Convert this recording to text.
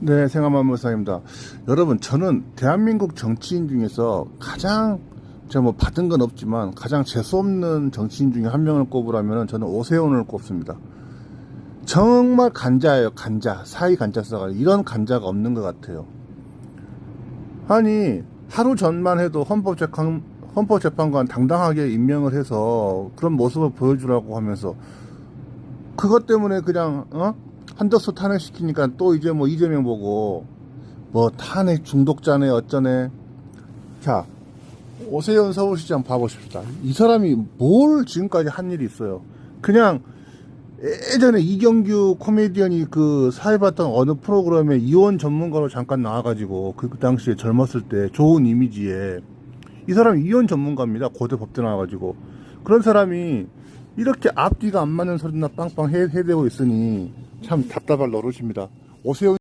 네, 생활만물사입니다. 여러분, 저는 대한민국 정치인 중에서 가장 제가 뭐 받은 건 없지만 가장 재수 없는 정치인 중에 한 명을 꼽으라면 저는 오세훈을 꼽습니다. 정말 간자예요, 간자. 사이 간자사가 이런 간자가 없는 것 같아요. 아니 하루 전만 해도 헌법재판 헌법재판관 당당하게 임명을 해서 그런 모습을 보여주라고 하면서 그것 때문에 그냥 어 한덕수 탄핵시키니까 또 이제 뭐 이재명 보고 뭐 탄핵 중독자네 어쩌네. 자 오세훈 서울시장 봐보십시다. 이 사람이 뭘 지금까지 한 일이 있어요? 그냥 예전에 이경규 코미디언이 그 사회봤던 어느 프로그램에 이혼 전문가로 잠깐 나와가지고 그, 그 당시에 젊었을 때 좋은 이미지에 이 사람이 이혼 전문가입니다. 고대 법대 나와가지고. 그런 사람이 이렇게 앞뒤가 안 맞는 소리나 빵빵 해, 해대고 있으니 참 답답할 노릇입니다. 오세훈